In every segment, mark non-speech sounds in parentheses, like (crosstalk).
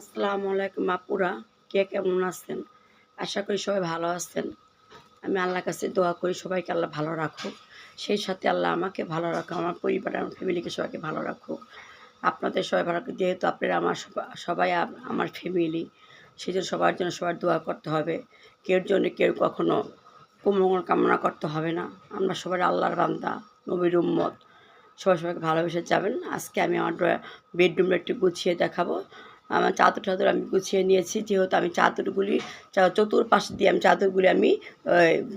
আসসালামু আলাইকুম আপুরা, কে কেমন আছেন? আশা করি সবাই ভালো আছেন। আমি আল্লাহর কাছে দোয়া করি সবাইকে আল্লাহ ভালো রাখুক। সেই সাথে আল্লাহ আমাকে ভালো রাখুক, আমার পরিবার আমার ফ্যামিলিকে সবাইকে ভালো রাখুক। আপনাদের সবাই ভালো যেহেতু আপনারা আমার সবাই আমার ফ্যামিলি সেই জন্য সবার জন্য সবার দোয়া করতে হবে। কেউ জন্য কেউ কখনো কুমঙ্গল কামনা করতে হবে না। আমরা সবাই আল্লাহর বান্দা, নবীর উম্মত। সবাই সবাইকে ভালোবেসে যাবেন। আজকে আমি আমার বেডরুমটা একটু গুছিয়ে দেখাবো। আমার চাদর টাদর আমি গুছিয়ে নিয়েছি। যেহেতু আমি চাদরগুলি চতুর্পাশ দিয়ে আমি চাদরগুলি আমি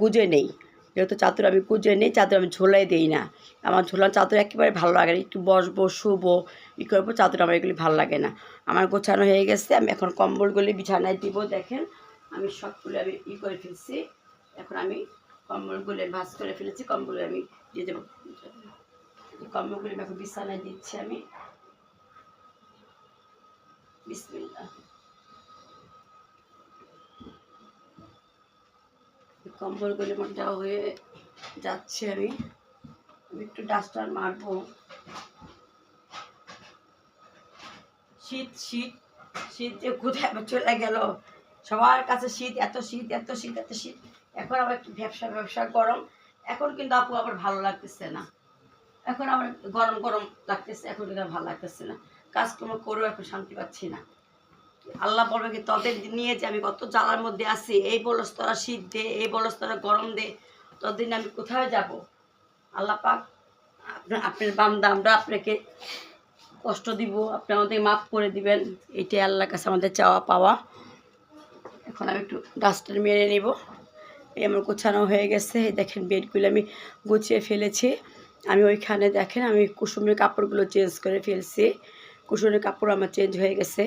গুজে নেই। যেহেতু চাদর আমি গুজে নেই, চাদর আমি ঝোলাই দিই না। আমার ঝোলার চাদর একেবারে ভালো লাগে না। একটু বসবো, শুবো, ই করব, চাদর আমার এগুলি ভালো লাগে না। আমার গোছানো হয়ে গেছে, আমি এখন কম্বলগুলি বিছানায় দিব, দেখেন। আমি সবগুলো আমি ই করে ফেলছি। এখন আমি কম্বলগুলো ভাজ করে ফেলেছি কম্বল আমি দিয়ে দেবো। কম্বলগুলি আমি এখন বিছানায় দিচ্ছি আমি। দেওয়া হয়ে যাচ্ছে আমি। একটু ডাস্টার মারবো। শীত শীত শীত যে কোথায় চলে গেল। সবার কাছে শীত, এত শীত এত শীত এত শীত। এখন আবার একটু ব্যবসা ব্যবসা, গরম। এখন কিন্তু আপু আবার ভালো লাগতেছে না। এখন আমার গরম গরম লাগতেছে, এখন কিন্তু ভালো লাগতেছে না। কাজকর্ম করেও এখন শান্তি পাচ্ছি না। আল্লাহ বলবে কি, তোদের নিয়ে যে আমি কত জ্বালার মধ্যে আছি, এই বলস তোরা শীত দে, এই বলস তোরা গরম দে ততদিন আমি কোথায় যাব? আল্লাহ পাক আপনার আপনার বান্দা, আমরা আপনাকে কষ্ট দিব, আপনি আমাদের মাফ করে দিবেন। এটাই আল্লাহর কাছে আমাদের চাওয়া পাওয়া। এখন আমি একটু ডাস্টার মেরে নিব। এই আমার গোছানো হয়ে গেছে। দেখেন বেডগুলো আমি গুছিয়ে ফেলেছি। আমি ওইখানে দেখেন, আমি কুসুমের কাপড়গুলো চেঞ্জ করে ফেলছি। কুসুমের কাপড় আমার চেঞ্জ হয়ে গেছে।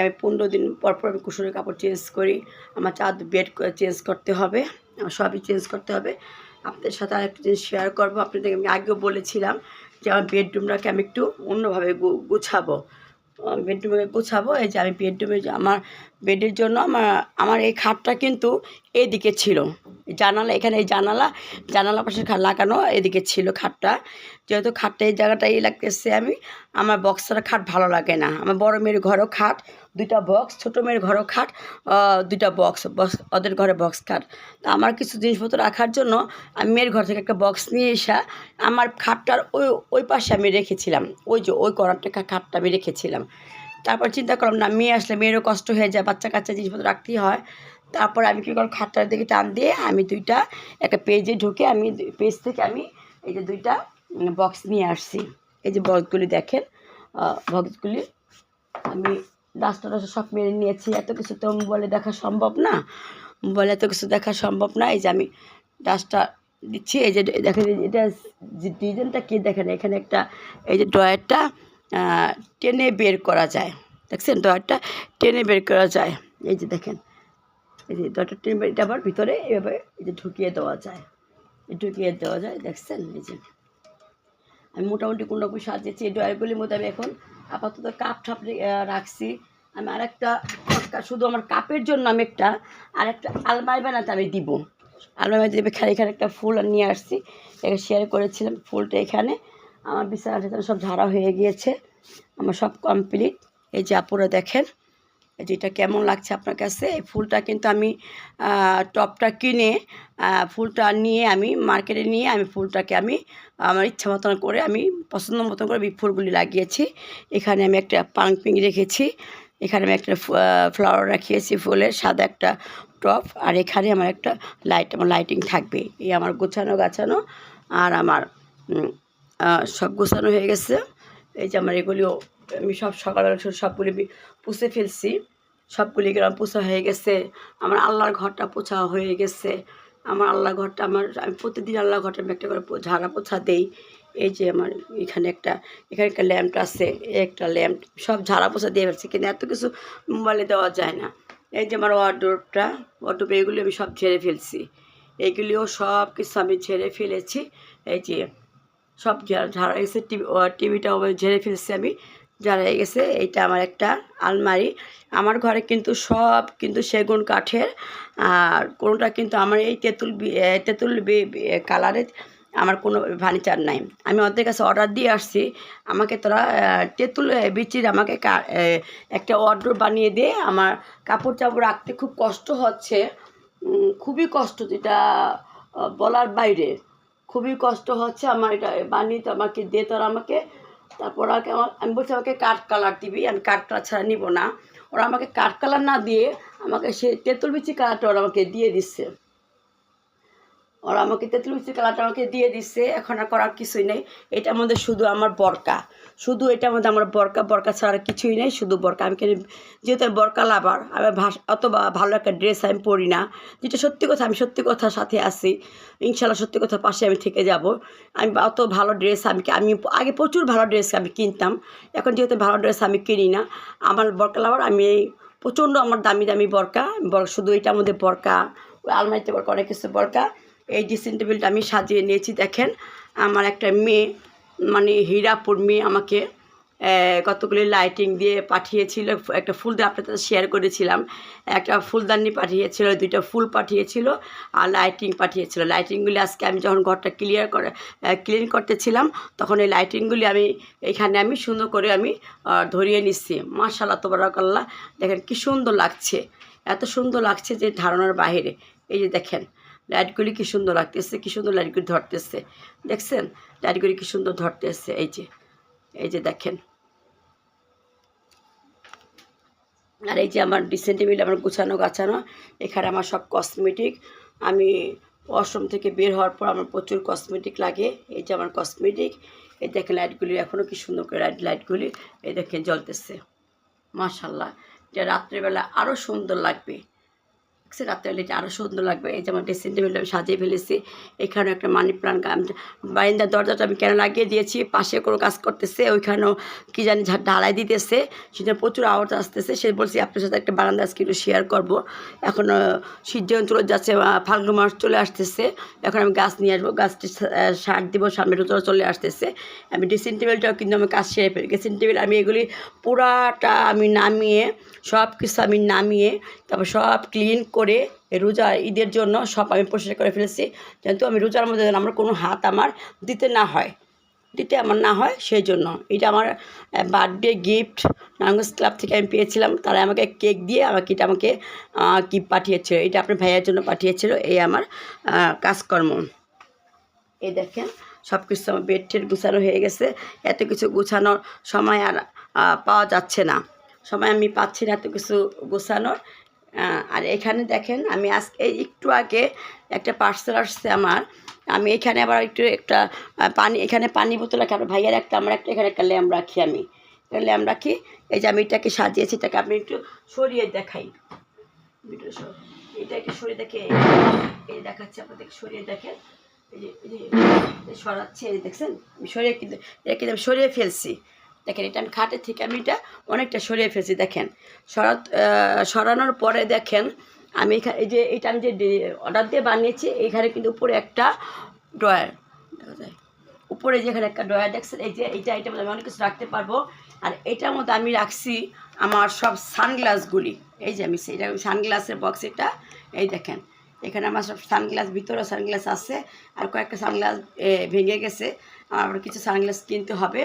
আমি পনেরো দিন পর পর আমি কুসুমের কাপড় চেঞ্জ করি। আমার চাঁদ বেড চেঞ্জ করতে হবে। আমার সবই চেঞ্জ করতে হবে। আপনাদের সাথে আর একটা জিনিস শেয়ার করব। আপনাদের আমি আগেও বলেছিলাম যে আমার বেডরুমটাকে আমি একটু অন্যভাবে গুছাবো। বেডরুমে গোছাবো। এই যে আমি বেডরুমে আমার বেডের জন্য আমার আমার এই খাটটা কিন্তু এদিকে ছিল। জানালা, এখানে এই জানালা জানালা পাশে লাগানো এদিকে ছিল খাটটা। যেহেতু খাটটা এই জায়গাটাই লাগতেছে আমি, আমার বক্সটা খাট ভালো লাগে না। আমার বড় মেয়ের ঘরেও খাট, দুইটা বক্স ছোটো মেয়ের ঘরেও খাট দুইটা বক্স বক্স ওদের ঘরে বক্স খাট। তা আমার কিছু জিনিসপত্র রাখার জন্য আমি মেয়ের ঘর থেকে একটা বক্স নিয়ে এসে আমার খাটটার ওই ওই পাশে আমি রেখেছিলাম। ওই যে ওই করারটা খাটটা আমি রেখেছিলাম। তারপর চিন্তা করলাম, না, মেয়ে আসলে মেয়েরও কষ্ট হয়ে যায় বাচ্চা কাচ্চা জিনিসপত্র রাখতেই হয়। তারপর আমি কী করলাম, খাটটার দিকে টান দিয়ে আমি দুইটা, একটা পেজে ঢুকে আমি পেজ থেকে আমি এই যে দুইটা বক্স নিয়ে আসছি। এই যে বক্সগুলি দেখেন বক্সগুলি আমি ডাস্টার টাস্টার সব মেরে নিয়েছি। এত কিছু তো মোবাইলে দেখা সম্ভব না। মোবাইলে এত কিছু দেখা সম্ভব না। এই যে আমি ডাস্টার দিচ্ছি। এই যে, দেখেন এটা ডিজাইনটা কি দেখেন? এখানে একটা, এই যে ড্রয়ারটা টেনে বের করা যায়। দেখছেন? ড্রয়ারটা টেনে বের করা যায়। এই যে দেখেন, এই যে ড্রয়ারটা টেনে বের, এটা আবার ভিতরে এভাবে এই যে ঢুকিয়ে দেওয়া যায়। ঢুকিয়ে দেওয়া যায়, দেখছেন? এই যে আমি মোটামুটি কোনো রকম সাজিয়েছি। এই ড্রয়ারগুলির মধ্যে আমি এখন আপাতত কাপ ঠাপ রাখছি। আমি আরেকটা শুধু আমার কাপের জন্য আমি একটা, আরেকটা আলমারি বানাতে আমি দিব। আলমারি দেবে এখানে এখানে একটা ফুল নিয়ে আসছি। এটা শেয়ার করেছিলাম ফুলটা এখানে। আমার বিছানা টিছানা সব ঝাড়া হয়ে গিয়েছে। আমার সব কমপ্লিট এই যে আপুরা দেখেন, এই যে এটা কেমন লাগছে আপনার কাছে? এই ফুলটা কিন্তু আমি টপটা কিনে ফুলটা নিয়ে আমি মার্কেটে নিয়ে আমি ফুলটাকে আমি, আমার ইচ্ছা মতন করে আমি, পছন্দ মতন করে ফুলগুলি লাগিয়েছি। এখানে আমি একটা পাংপিং রেখেছি। এখানে আমি একটা ফ্লাওয়ার রাখিয়েছি ফুলের সাদা একটা টপ। আর এখানে আমার একটা লাইট আমার লাইটিং থাকবে। এই আমার গোছানো গাছানো আর আমার সব গোছানো হয়ে গেছে। এই যে আমার এগুলিও আমি সব সব- সবগুলি পুষে ফেলছি। সবগুলি গ্রাম পোছা হয়ে গেছে। আমার আল্লাহর ঘরটা পোছা হয়ে গেছে। আমার আল্লাহ ঘরটা আমার, আমি প্রতিদিন আল্লাহ ঘরটা আমি একটা করে ঝাড়া পোছা দেই। এই যে আমার এখানে একটা এখানে একটা ল্যাম্প আছে। একটা ল্যাম্প সব ঝাড়া পোছা দিয়ে ফেলছি। কিন্তু এত কিছু মোবাইলে দেওয়া যায় না। এই যে আমার ওয়ার্ডরোবটা, ওয়ার্ডরোব এগুলি আমি সব ঝেড়ে ফেলছি। এগুলিও সব কিছু আমি ঝেড়ে ফেলেছি। এই যে সব ঝাড়া গেছে। টিভি টিভিটাও ঝেড়ে ফেলছি আমি, ঝাড়া গেছে। এইটা আমার একটা আলমারি। আমার ঘরে কিন্তু সব কিন্তু সেগুন, কাঠের, আর কোনোটা কিন্তু আমার এই তেঁতুল তেঁতুল কালারের আমার কোনো ফার্নিচার নাই। আমি ওদের কাছে অর্ডার দিয়ে আসছি। আমাকে তোরা তেঁতুল বিচির আমাকে একটা অর্ডার বানিয়ে দিয়ে আমার কাপড় চাপড় রাখতে খুব কষ্ট হচ্ছে। খুবই কষ্ট যেটা বলার বাইরে। খুবই কষ্ট হচ্ছে আমার এটা বানিয়ে তো আমাকে দে তোরা আমাকে, তারপর আমাকে আমি বলছি আমাকে কাঠ কালার দিবি, আমি কাঠ কালার ছাড়া নিব না। ওরা আমাকে কাঠ কালার না দিয়ে আমাকে সে তেঁতুল বিচি কালারটা ওরা আমাকে দিয়ে দিচ্ছে। ওরা আমাকে তেঁতুল বিচি কালারটা আমাকে দিয়ে দিচ্ছে, এখন আর করার কিছুই নেই। এটার মধ্যে শুধু আমার বরকা। শুধু এটার মধ্যে আমার বরকা বরকা ছাড়া কিছুই নেই, শুধু বরকা। আমি কেন যেহেতু বরকা লাভার, আমি ভাস অত বা- ভালো একটা ড্রেস আমি পরি না, যেটা সত্যি কথা, আমি সত্যি কথার সাথে আছি। ইনশাল্লাহ সত্যি কথা পাশে আমি থেকে যাব। আমি অত ভালো ড্রেস আমি আমি আগে প্রচুর ভালো ড্রেস আমি কিনতাম, এখন যেহেতু ভালো ড্রেস আমি কিনি না, আমার বরকা লাভার, আমি এই প্রচণ্ড আমার দামি দামি বরকা বর- শুধু এটার মধ্যে বরকা আলমারিতে বরকা, অনেক কিছু বরকা, এই ড্রেসিং টেবিলটা আমি সাজিয়ে নিয়েছি। দেখেন, আমার একটা মেয়ে মানে হীরা মেয়ে আমাকে কতগুলি লাইটিং দিয়ে পাঠিয়েছিল, একটা ফুল দিয়ে আপনার সাথে শেয়ার করেছিলাম। একটা ফুলদানি পাঠিয়েছিল, দুইটা ফুল পাঠিয়েছিল, আর লাইটিং পাঠিয়েছিল। লাইটিংগুলি আজকে আমি যখন ঘরটা ক্লিয়ার করে ক্লিন করতেছিলাম, তখন এই লাইটিংগুলি আমি এখানে আমি সুন্দর করে আমি ধরিয়ে নিচ্ছি। মাশাল্লাহ তোবরাকাল্লাহ, দেখেন কি সুন্দর লাগছে। এত সুন্দর লাগছে যে ধারণার বাইরে এই যে দেখেন লাইটগুলি কি সুন্দর লাগতেছে, কি সুন্দর লাইটগুলি ধরতেছে। দেখছেন? লাইটগুলি কি সুন্দর ধরতেছে, এই যে এই যে দেখেন। আর এই যে আমার ড্রেসিং টেবিল আমার গুছানো গাছানো, এখানে আমার সব কসমেটিক আমি ওয়াশরুম থেকে বের হওয়ার পর আমার প্রচুর কসমেটিক লাগে। এই যে আমার কসমেটিক এই দেখেন লাইটগুলি এখনও কি সুন্দর করে লাইট, লাইটগুলি, এই দেখেন জ্বলতেছে। মাশাল্লাহ এটা রাত্রেবেলা আরও সুন্দর লাগবে। সে রাত্রেবেলা এটা আরও সুন্দর লাগবে। এই যে আমার ড্রেসিং টেবিল আমি সাজিয়ে ফেলেছি। এখানে একটা মানি প্লান্ট বারিন্দার দরজাটা আমি কেন লাগিয়ে দিয়েছি? পাশে কোনো কাজ করতেছে, ওইখানেও কী জানি ঢালাই দিতেছে। সেটা প্রচুর আওয়াজ আসতেছে। সে বলছি, আপনার সাথে একটা বারান্দা আজকে একটু শেয়ার করব। এখন যখন চলে যাচ্ছে ফাল্গুন মাস চলে আসতেছে। এখন আমি গাছ নিয়ে আসব। গাছটি সার দিব সামনে রোজা চলে আসতেছে। আমি ড্রেসিং টেবিলটাও কিন্তু আমি কাজ সেরে ফেলি ড্রেসিং টেবিল আমি এগুলি পুরাটা আমি নামিয়ে সব কিছু আমি নামিয়ে, তারপর সব ক্লিন করে রোজা ঈদের জন্য সব আমি পরিষ্কার করে ফেলেছি। যেহেতু আমি রোজার মধ্যে যেন আমার কোনো হাত আমার দিতে না হয়, দিতে আমার না হয় সেই জন্য এটা আমার বার্থডে গিফট নারায়ণগঞ্জ ক্লাব থেকে আমি পেয়েছিলাম। তারা আমাকে কেক দিয়ে আমাকে, এটা আমাকে গিফট পাঠিয়েছিল। এটা আপনার ভাইয়ের জন্য পাঠিয়েছিল এই আমার কাজকর্ম। এই দেখেন সব কিছু আমার বেড টেড গুছানো হয়ে গেছে। এত কিছু গুছানোর সময় আর পাওয়া যাচ্ছে না। সময় আমি পাচ্ছি না এত কিছু গোছানোর। আর এখানে দেখেন, আমি আজকে একটু আগে একটা পার্সেল আসছে আমার। আমি এখানে আবার একটু একটা পানি, এখানে পানি বোতল রাখি। আমার ভাইয়ের একটা, আমার একটা, এখানে একটা ল্যাম্প রাখি আমি। ল্যাম্প রাখি। এই যে আমি এটাকে সাজিয়েছি, এটাকে আপনি একটু সরিয়ে দেখাই। ভিডিও সর- এটা একটু সরিয়ে দেখে, এই দেখাচ্ছি আপনাদেরকে, সরিয়ে দেখেন। এই যে সরাচ্ছে, এই দেখছেন? আমি সরিয়ে কিন্তু এটা কিন্তু আমি সরিয়ে ফেলছি। দেখেন, এটা আমি খাটের থেকে আমি এটা অনেকটা সরিয়ে ফেলছি, দেখেন। সরা সরানোর পরে দেখেন, আমি এখানে এই যে, এটা আমি যে অর্ডার দিয়ে বানিয়েছি, এখানে কিন্তু উপরে একটা ড্রয়ার, দেখা যায়। উপরে যেখানে একটা ড্রয়ার, দেখছেন, এই যে এইটা মধ্যে আমি অনেক কিছু রাখতে পারব। আর এটার মধ্যে আমি রাখছি আমার সব সানগ্লাসগুলি। এই যে, আমি সেটা সানগ্লাসের বক্স এটা, এই দেখেন। এখানে আমার সব সানগ্লাস, ভিতরে সানগ্লাস আছে, আর কয়েকটা সানগ্লাস ভেঙে গেছে। আমার কিছু সানগ্লাস কিনতে হবে।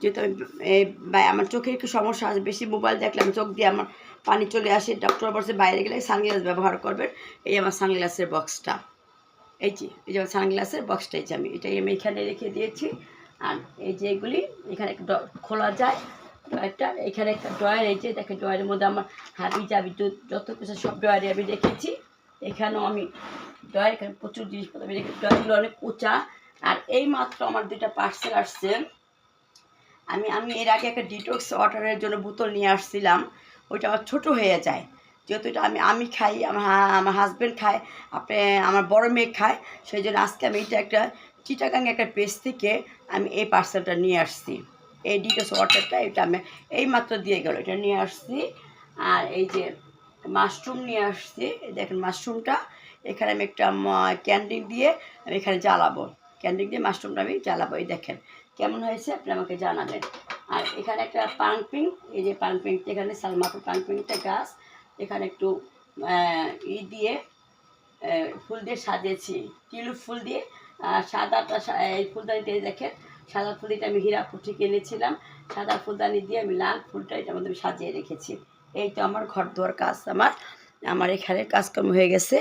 যেহেতু আমি আমার চোখের একটু সমস্যা আছে, বেশি মোবাইল দেখলে আমার চোখ দিয়ে আমার পানি চলে আসে ডক্টর বলছে বাইরে গেলে সানগ্লাস ব্যবহার করবেন। এই আমার সানগ্লাসের বক্সটা এই যে এই যে আমার সানগ্লাসের বক্সটা এই যে আমি, এটাই আমি এখানে রেখে দিয়েছি। আর এই যে এগুলি, এখানে খোলা যায়। ড্রয়ারটা, এখানে একটা ড্রয়ার, এই যে দেখেন, ড্রয়ারের মধ্যে আমার হাবি যত- যত কিছু সব ড্রয়ারে আমি রেখেছি। এখানেও আমি ড্রয়ার, এখানে প্রচুর জিনিসপত্র আমি রেখে, ড্রয়ারগুলো অনেক উঁচা। আর এই মাত্র আমার দুটা পার্সেল আসছে। আমি আমি এর আগে একটা ডিটক্স ওয়াটারের জন্য বোতল নিয়ে আসছিলাম। ওইটা আমার ছোটো হয়ে যায়। যেহেতু এটা আমি আমি খাই, আমার আমার হাজব্যান্ড খায়, আপনি, আমার বড় মেয়ে খায় সেই জন্য আজকে আমি এটা একটা চিটাগাং একটা পেজ থেকে আমি এই পার্সেলটা নিয়ে আসছি। এই ডিটক্স ওয়াটারটা এটা আমি এই মাত্র দিয়ে গেল, এটা নিয়ে আসছি। আর এই যে মাশরুম নিয়ে আসছি দেখেন মাশরুমটা এখানে আমি একটা ক্যান্ডিং দিয়ে আমি এখানে জ্বালাবো। ক্যান্ডিং দিয়ে মাশরুমটা আমি জ্বালাবো, এই দেখেন। কেমন হয়েছে আপনি আমাকে জানাবেন। আর এখানে একটা পানপিং এই যে পানপিং এখানে, সালমাপুর পানপিংটা গাছ, এখানে একটু ই দিয়ে ফুল দিয়ে সাজিয়েছি, টিউলিপ ফুল দিয়ে। সাদাটা এই ফুলদানিতে দেখেন, সাদা ফুলটা আমি হীরাপুর থেকে এনেছিলাম। সাদা ফুলদানি দিয়ে আমি লাল ফুলটা এটার মধ্যে সাজিয়ে রেখেছি। এই তো আমার ঘর দুয়ার কাজ আমার আমার এখানে কাজকর্ম হয়ে গেছে।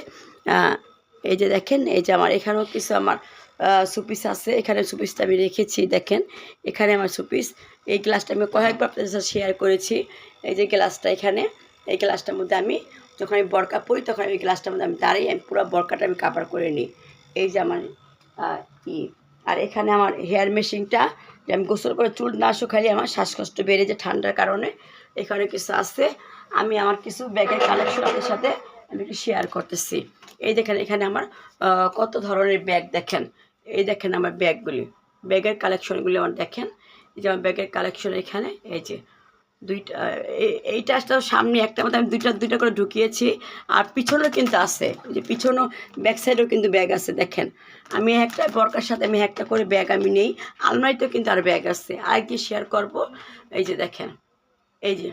এই যে দেখেন, এই যে আমার এখানেও কিছু আমার সুপিস আছে। এখানে সুপিসটা আমি রেখেছি, দেখেন। এখানে আমার সুপিস। এই গ্লাসটা আমি কয়েকবার আপনাদের সাথে শেয়ার করেছি। এই যে গ্লাসটা এখানে, এই গ্লাসটার মধ্যে আমি যখন আমি বরকা পরি, তখন আমি গ্লাসটার মধ্যে আমি দাঁড়িয়ে আমি পুরো বরকাটা আমি কাভার করে নিই। এই যে আমার ই। আর এখানে আমার হেয়ার মেশিনটা যে আমি গোসল করে চুল না শুকালে আমার শ্বাসকষ্ট বেড়ে যায় ঠান্ডার কারণে। এখানে কিছু আছে। আমি আমার কিছু ব্যাগের কালেকশন সাথে আমি শেয়ার করতেছি। এই দেখেন এখানে আমার কত ধরনের ব্যাগ দেখেন। এই দেখেন আমার ব্যাগগুলি। ব্যাগের কালেকশনগুলি আমার দেখেন। এই যে আমার ব্যাগের কালেকশন এখানে, এই যে দুইটা, এই- এইটা তো সামনে একটা মতো আমি দুইটা দুইটা করে ঢুকিয়েছি। আর পিছনেও কিন্তু আছে যে পিছনেও ব্যাক সাইডেও কিন্তু ব্যাগ আছে, দেখেন। আমি একটা বরকার সাথে আমি একটা করে ব্যাগ আমি নেই। আলমারিতেও কিন্তু আর ব্যাগ আছে। আর কি শেয়ার করব? এই যে দেখেন, এই যে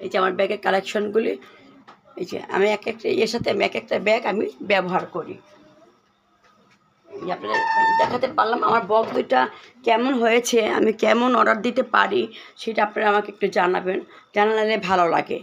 এই যে আমার ব্যাগের কালেকশনগুলি এই যে আমি এক একটা ইয়ের সাথে আমি এক একটা ব্যাগ আমি ব্যবহার করি। আপনাদের দেখাতে পারলাম আমার বক্স দুইটা কেমন হয়েছে, আমি কেমন অর্ডার দিতে পারি, সেটা আপনারা আমাকে একটু জানাবেন। জানালে ভালো লাগে।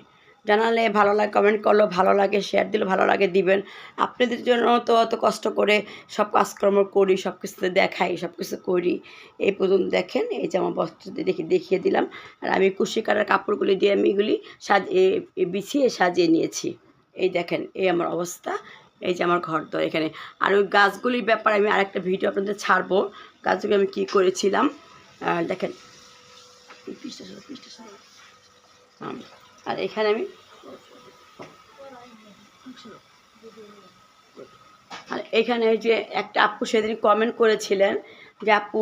জানালে ভালো লাগে কমেন্ট করলেও ভালো লাগে শেয়ার দিলে ভালো লাগে, দিবেন। আপনাদের জন্য তো অত কষ্ট করে সব কাজকর্ম করি, সব কিছুতে দেখাই, সব কিছু করি। এই পর্যন্ত দেখেন, এই যে আমার বস্ত্র দেখে দেখিয়ে দিলাম। আর আমি কুশি কাটার কাপড়গুলি দিয়ে আমি এগুলি সাজিয়ে বিছিয়ে সাজিয়ে নিয়েছি। এই দেখেন, এই আমার অবস্থা। এই যে আমার ঘর দর এখানে। আর ওই গাছগুলির ব্যাপারে আমি আরেকটা ভিডিও আপনাদের ছাড়বো। গাছগুলি আমি কী করেছিলাম? দেখেন। আর এখানে আমি আর এখানে যে একটা আপু সেদিন কমেন্ট করেছিলেন যে, আপু,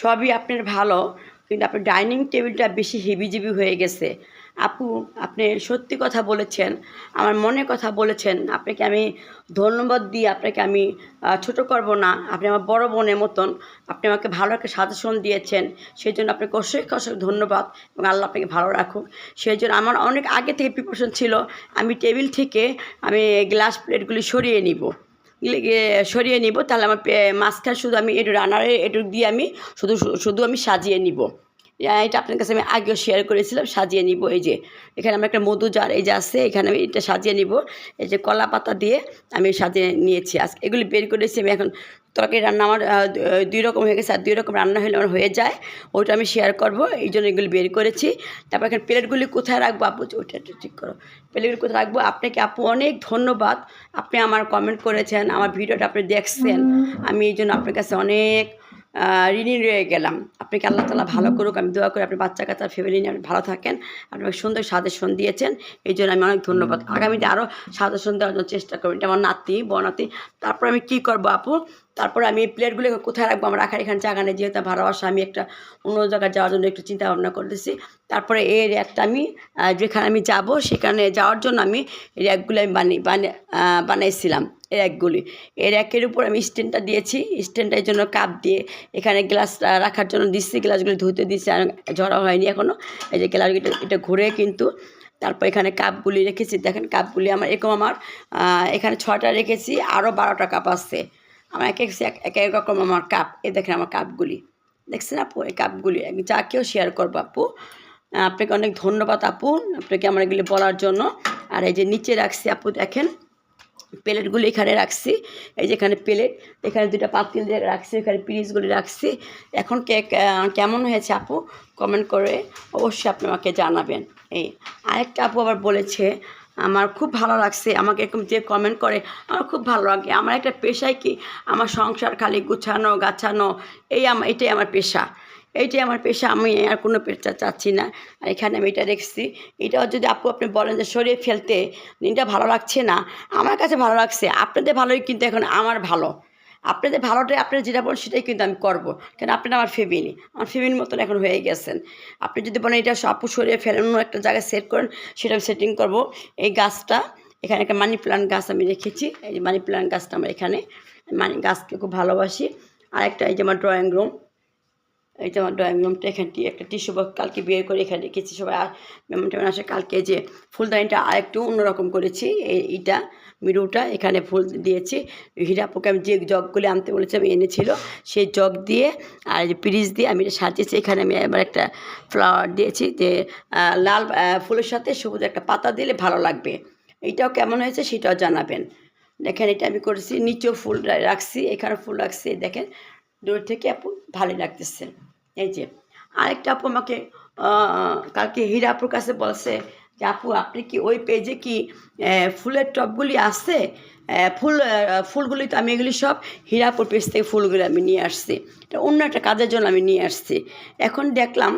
সবই আপনার ভালো, কিন্তু আপনার ডাইনিং টেবিলটা বেশি হিবিজিবি হয়ে গেছে। আপু, আপনি সত্যি কথা বলেছেন। আমার মনে কথা বলেছেন। আপনাকে আমি ধন্যবাদ দিয়ে আপনাকে আমি ছোট করব না। আপনি আমার বড় বোনের মতন। আপনি আমাকে ভালো একটা সাজেশন দিয়েছেন। সেই জন্য আপনাকে অসংখ্য অসংখ্য ধন্যবাদ এবং আল্লাহ আপনাকে ভালো রাখুক। সেই জন্য আমার অনেক আগে থেকে প্রিপারেশন ছিল। আমি টেবিল থেকে আমি গ্লাস প্লেটগুলি সরিয়ে নিব। সরিয়ে নিব। তাহলে আমার মাঝখানে শুধু আমি একটু রানারে একটু দিয়ে আমি শুধু শুধু আমি সাজিয়ে নিব। এটা আপনার কাছে আমি আগেও শেয়ার করেছিলাম সাজিয়ে নিব এই যে। এখানে আমার একটা মধু জার এই যে আছে এখানে আমি এটা সাজিয়ে নিব। এই যে কলা পাতা দিয়ে আমি সাজিয়ে নিয়েছি আজকে। এগুলি বের করেছি আমি এখন তরকারি রান্না আমার দুই রকম হয়ে গেছে আর দুই রকম রান্না হলে আমার হয়ে যায়। ওইটা আমি শেয়ার করব এই জন্য এগুলি বের করেছি। তারপর এখানে প্লেটগুলি কোথায় রাখব আপু? ওইটা একটু ঠিক করো। প্লেটগুলি কোথায় রাখব? আপনাকে আপু অনেক ধন্যবাদ। আপনি আমার কমেন্ট করেছেন আমার ভিডিওটা আপনি দেখছেন। আমি এই জন্য আপনার কাছে অনেক ঋণী রয়ে গেলাম। আপনাকে আল্লাহ তালা ভালো করুক আমি দোয়া করি আপনি বাচ্চা কাচ্চা ফ্যামিলি নিয়ে আপনি ভালো থাকেন। আপনি সুন্দর সাজেশন দিয়েছেন এই জন্য আমি অনেক ধন্যবাদ। আগামীতে আরও সাজেশন দেওয়ার জন্য চেষ্টা করব। এটা আমার নাতি বনাতি তারপর আমি কি করব আপু? তারপর আমি প্লেটগুলো কোথায় রাখব? আমার রাখার এখানে জায়গা নেই যেহেতু ভালোবাসা আমি একটা অন্য জায়গায় যাওয়ার জন্য একটু চিন্তা ভাবনা করতেছি। তারপরে এই র্যাকটা আমি যেখানে আমি যাব সেখানে যাওয়ার জন্য আমি র্যাকগুলো আমি বানিয়ে বানিয়ে বানাইছিলাম। র্যাকগুলি এই র্যাকের উপর আমি স্ট্যান্ডটা দিয়েছি। স্ট্যান্ডের জন্য কাপ দিয়ে এখানে গ্লাস রাখার জন্য দিচ্ছি। গ্লাসগুলি ধুতে দিচ্ছি আর ঝরা হয়নি এখনও এই যে গ্লাসগুলি এটা- ঘুরে কিন্তু তারপর এখানে কাপগুলি রেখেছি। দেখেন কাপগুলি আমার এরকম আমার এখানে ছটা রেখেছি আরও বারোটা কাপ আছে। আমার এক এক এক রকম আমার কাপ। এ দেখেন আমার কাপগুলি। দেখছেন আপু? এই কাপগুলি আমি যা কেউ শেয়ার করব আপু। আপনাকে অনেক ধন্যবাদ আপু। আপনাকে আমার এগুলি বলার জন্য। আর এই যে নিচে রাখছি আপু, দেখেন। প্লেটগুলি এখানে রাখছি। এই যে এখানে প্লেট, এখানে দুটো পাতিল রাখছি, এখানে পিরিচগুলি রাখছি। এখন কেক কেমন হয়েছে আপু? কমেন্ট করে অবশ্যই আপনি আমাকে জানাবেন। এই, আরেকটা আপু আবার বলেছে, আমার খুব ভালো লাগছে, আমাকে এরকম যে কমেন্ট করে, আমার খুব ভালো লাগে। আমার একটা পেশায় কি? আমার সংসার খালি গুছানো, গাছানো, এই আমার এটাই আমার পেশা। এইটাই আমার পেশা, আমি আর কোনো পেশা চাচ্ছি না। আর এখানে আমি এটা রেখেছি এটাও যদি আপু আপনি বলেন যে সরিয়ে ফেলতে দিনটা ভালো লাগছে না? আমার কাছে ভালো লাগছে, আপনাদের ভালোই কিন্তু এখন আমার ভালো। আপনাদের ভালোটাই আপনারা যেটা বলেন সেটাই কিন্তু আমি করব। কেন আপনারা আমার ফ্যামিলি আমার ফ্যামিলির মতন এখন হয়ে গেছেন। আপনি যদি বলেন এটা আপু সরিয়ে ফেলেন একটা জায়গায় সেট করেন, সেটা আমি সেটিং করব। এই গাছটা, এখানে একটা মানি প্লান্ট গাছ আমি রেখেছি, এই মানি প্লান্ট গাছটা আমার এখানে মানি গাছকে খুব ভালোবাসি। আর একটা এই যে আমার ড্রয়িং রুম এই যে আমার ড্রয়িং রুমটা এখানটি, একটা টিস্যু কালকে বিয়ে করে এখানে রেখেছি সবাই। মেমন টেমন আসে কালকে যে ফুলদানিটা আর একটু অন্যরকম করেছি, এই- এইটা মিরুটা, এখানে ফুল দিয়েছি। হীরাপুকে আমি যে জগগুলি আনতে বলেছি আমি এনেছিল, সেই জগ দিয়ে আর যে পিরিচ দিয়ে আমি এটা সাজিয়েছি। এখানে আমি এবার একটা ফ্লাওয়ার দিয়েছি যে লাল ফুলের সাথে সবুজ একটা পাতা দিলে ভালো লাগবে। এইটাও কেমন হয়েছে সেটাও জানাবেন। দেখেন এটা আমি করেছি, নিচেও ফুল রাখছি এখানে ফুল রাখছি, দেখেন। দূর থেকে আপু ভালোই লাগতেছে। এই যে, আরেকটা আপু আমাকে কালকে হীরা আপুর কাছে বলছে যে, আপু, আপনি কি ওই পেজে কি ফুলের টবগুলি আছে? ফুল ফুলগুলি তো আমি এগুলি সব হীরাপুর পেজ থেকে ফুলগুলি আমি নিয়ে আসছি। এটা অন্য একটা কাজের জন্য আমি নিয়ে আসছি। এখন দেখলাম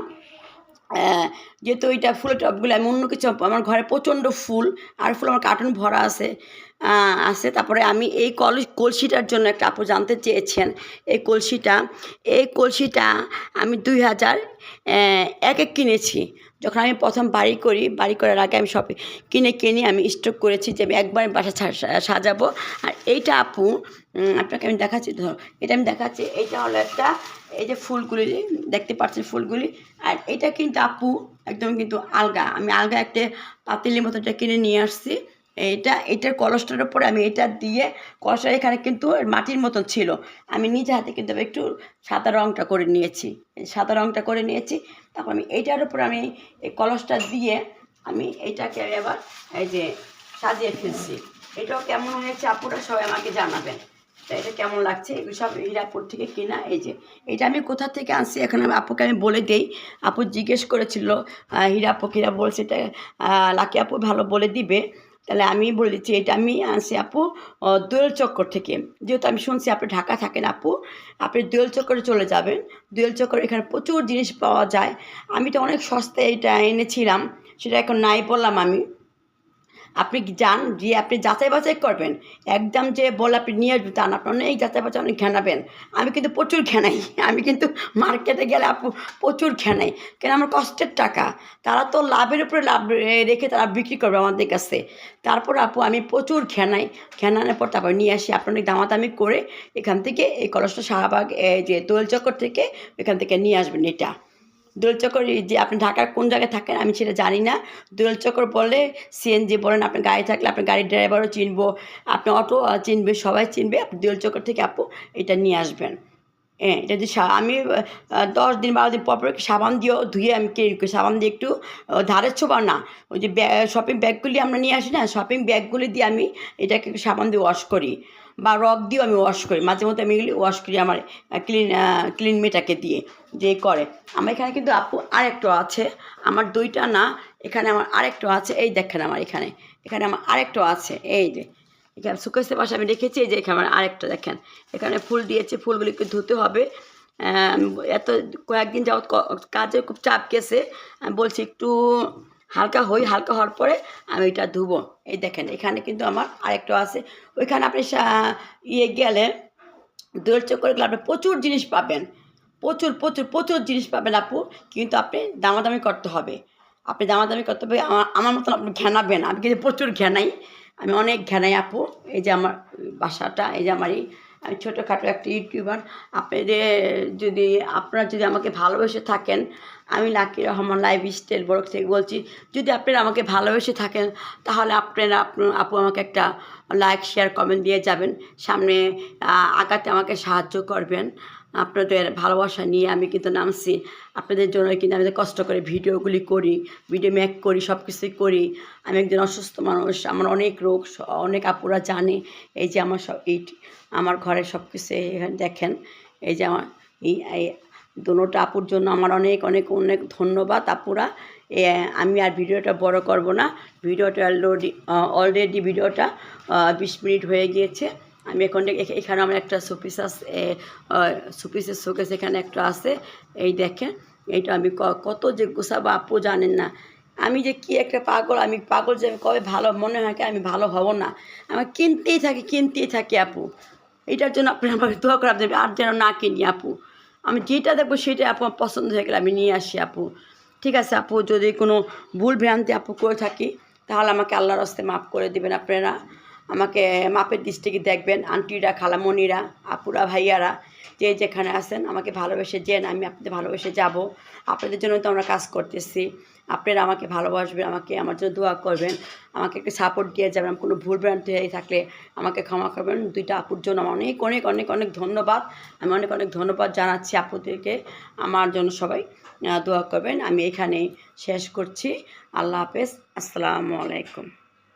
যেহেতু ওইটা ফুলের টবগুলো আমি অন্য কিছু, আমার ঘরে প্রচণ্ড ফুল, আর ফুল আমার কার্টুন ভরা আছে। আছে। তারপরে আমি এই কল, কলসিটার জন্য একটা আপু জানতে চেয়েছেন। এই কলসিটা এই কলসিটা আমি দুই হাজার এক এক কিনেছি। যখন আমি প্রথম বাড়ি করি, বাড়ি করার আগে আমি সব কিনে কিনে আমি স্টক করেছি যে আমি একবার বাসা সাজাবো। আর এইটা আপু আপনাকে আমি দেখাচ্ছি, ধরো, এটা আমি দেখাচ্ছি। এইটা হলো একটা, এই যে ফুলগুলি, দেখতে পাচ্ছেন ফুলগুলি। আর এটা কিন্তু আপু, একদম কিন্তু আলগা। আমি আলগা একটা পাতিলের মতো এটা কিনে নিয়ে আসছি। এইটা, এটার কলসটার উপরে আমি এটা দিয়ে কলসটা এখানে কিন্তু মাটির মতন ছিল। আমি নিজে হাতে কিন্তু একটু সাদা রঙটা করে নিয়েছি। সাদা রঙটা করে নিয়েছি। তারপর আমি এইটার উপর আমি এই কলসটা দিয়ে আমি এইটাকে এবার এই যে সাজিয়ে ফেলছি। এটাও কেমন হয়েছে আপুরা সবাই আমাকে জানাবেন। তা এটা কেমন লাগছে? এগুলো সব হীরাপুর থেকে কিনা? এই যে, এটা আমি কোথা থেকে আনছি? এখন আমি আপুকে আমি বলে দিই। আপু জিজ্ঞেস করেছিল হীরাপু কিরা বলছে, এটা লাকি আপু ভালো বলে দিবে। তাহলে আমি বলে দিচ্ছি এটা আমি আনছি আপু দোয়েল চক্কর থেকে। যেহেতু আমি শুনছি আপনি ঢাকা থাকেন আপু, আপনি দোয়েল চক্করে চলে যাবেন। দোয়েল চক্কর এখানে প্রচুর জিনিস পাওয়া যায়। আমি তো অনেক সস্তায় এটা এনেছিলাম, সেটা এখন নাই বললাম আমি। আপনি যান? যে আপনি যাচাই বাছাই করবেন। একদম যে বলে আপনি নিয়ে আসবেন তা না। আপনি অনেক যাচাই বাছাই আপনি ঘেনাবেন। আমি কিন্তু প্রচুর ঘেনাই। (laughs) আমি কিন্তু মার্কেটে গেলে আপু প্রচুর ঘেনাই। কেন আমার কষ্টের টাকা? তারা তো লাভের উপরে লাভ রেখে তারা বিক্রি করবে আমাদের কাছে। তারপর আপু আমি প্রচুর ঘেনাই। ঘেনানোর পর তারপর নিয়ে আসি। আপনার দামাদামি করে এখান থেকে এই কলসটা শাহবাগ যে দোল চক্কর থেকে এখান থেকে নিয়ে আসবেন এটা। দোল চক্কর যে আপনি ঢাকার কোন জায়গায় থাকেন আমি সেটা জানি না। দোল চক্কর বলে সিএনজি বলেন আপনার গাড়ি থাকলে আপনার গাড়ির ড্রাইভারও চিনবো আপনি অটো চিনবে সবাই চিনবে আপনি দোল চক্কর থেকে আপু এটা নিয়ে আসবেন। হ্যাঁ এটা যদি আমি দশ দিন বারো দিন পর পর সাবান দিয়েও ধুয়ে আমি করি সাবান দিয়ে একটু আহ, ধারের ছোবা না ওই যে শপিং ব্যাগগুলি আমরা নিয়ে আসি না শপিং ব্যাগগুলি দিয়ে আমি এটাকে সাবান দিয়ে ওয়াশ করি। বা রক দিয়েও আমি ওয়াশ করি। মাঝে মধ্যে আমি এগুলি ওয়াশ করি আমার ক্লিন ক্লিন মেটাকে দিয়ে, যে করে। আমার এখানে কিন্তু আপু আরেকটা আছে। আমার দুইটা না, এখানে আমার আরেকটা আছে। এই দেখেন আমার এখানে। এখানে আমার আরেকটা আছে। এই যে, এখানে শুকাইতে পাশে আমি রেখেছি। এই যে এখানে আমার আরেকটা দেখেন। এখানে ফুল দিয়েছে। ফুলগুলিকে ধুতে হবে। এত কয়েকদিন যাবত কাজে খুব চাপ গেছে। আমি বলছি একটু হালকা হই, হালকা হওয়ার পরে আমি এটা ধুবো। এই দেখেন, এখানে কিন্তু আমার আরেকটা আছে। ওইখানে আপনি ইয়ে গেলে দোল চক্করে গেলে আপনি প্রচুর জিনিস পাবেন। প্রচুর প্রচুর প্রচুর জিনিস পাবেন আপু, কিন্তু আপনি দামাদামি করতে হবে। আপনি দামাদামি করতে হবে আমার আমার মতন আপনি ঘেনাবেন। আমি কিন্তু প্রচুর ঘেনাই। আমি অনেক ঘেনাই আপু। এই যে আমার বাসাটা, এই যে আমার এই, আমি ছোটোখাটো একটা ইউটিউবার। আপনাদের যদি, আপনারা যদি আমাকে ভালোবেসে থাকেন আমি লাকি রহমান লাইফ স্টাইল বরক থেকে বলছি, যদি আপনারা আমাকে ভালোবেসে থাকেন, তাহলে আপনারা আপনা- আপু আমাকে একটা লাইক শেয়ার কমেন্ট দিয়ে যাবেন। সামনে আগাতে আমাকে সাহায্য করবেন। আপনাদের ভালোবাসা নিয়ে আমি কিন্তু নামছি। আপনাদের জন্য কিন্তু আমি কষ্ট করে ভিডিওগুলি করি ভিডিও মেক করি সব কিছুই করি, আমি একজন অসুস্থ মানুষ, আমার অনেক রোগ অনেক আপুরা জানে, এই যে আমার সব, এই আমার ঘরের সব কিছু এখানে দেখেন, এই যে আমার এই দুটোটা আপুর জন্য আমার অনেক অনেক অনেক ধন্যবাদ আপুরা। আমি আর ভিডিওটা বড় করব না। ভিডিওটা অলরেডি অলরেডি ভিডিওটা বিশ মিনিট হয়ে গিয়েছে। আমি এখন এখ- এখানে আমার একটা সুপিস আছে সুপিসের শোকেস এখানে একটা আছে। এই দেখেন, এইটা আমি কত যে গোছাবো আপু জানেন না। আমি যে কি একটা পাগল, আমি পাগল যে আমি কবে ভালো মনে হয় কি আমি ভালো হব না। আমার কিনতেই থাকি কিনতেই থাকি আপু। এটার জন্য আপনি আমাকে দোয়া করে আপনি আর যেন না কিনি আপু। আমি যেটা দেখব সেটা আপু পছন্দ হয়ে গেলে আমি নিয়ে আসি আপু। ঠিক আছে আপু, যদি কোনো ভুল ভ্রান্তি আপু করে থাকি, তাহলে আমাকে আল্লাহর হস্তে মাফ করে দেবেন আপনারা। আমাকে মাপের দৃষ্টিকে দেখবেন, আন্টিরা, খালামণিরা, আপুরা, ভাইয়ারা, যে যেখানে আছেন, আমাকে ভালোবেসে যেন আমি আপনাদের ভালোবেসে যাব। আপনাদের জন্য তো আমরা কাজ করতেছি। আপনারা আমাকে ভালোবাসবেন, আমাকে আমার জন্য দোয়া করবেন, আমাকে একটু সাপোর্ট দিয়ে যাবেন আমি কোনো ভুল ভ্রান্তি হয়ে থাকলে আমাকে ক্ষমা করবেন। দুইটা আপুর জন্য আমার অনেক অনেক অনেক অনেক ধন্যবাদ। আমি অনেক অনেক ধন্যবাদ জানাচ্ছি আপুদেরকে, আমার জন্য সবাই দোয়া করবেন। আমি এখানেই শেষ করছি। আল্লাহ হাফেজ। আসসালামু আলাইকুম।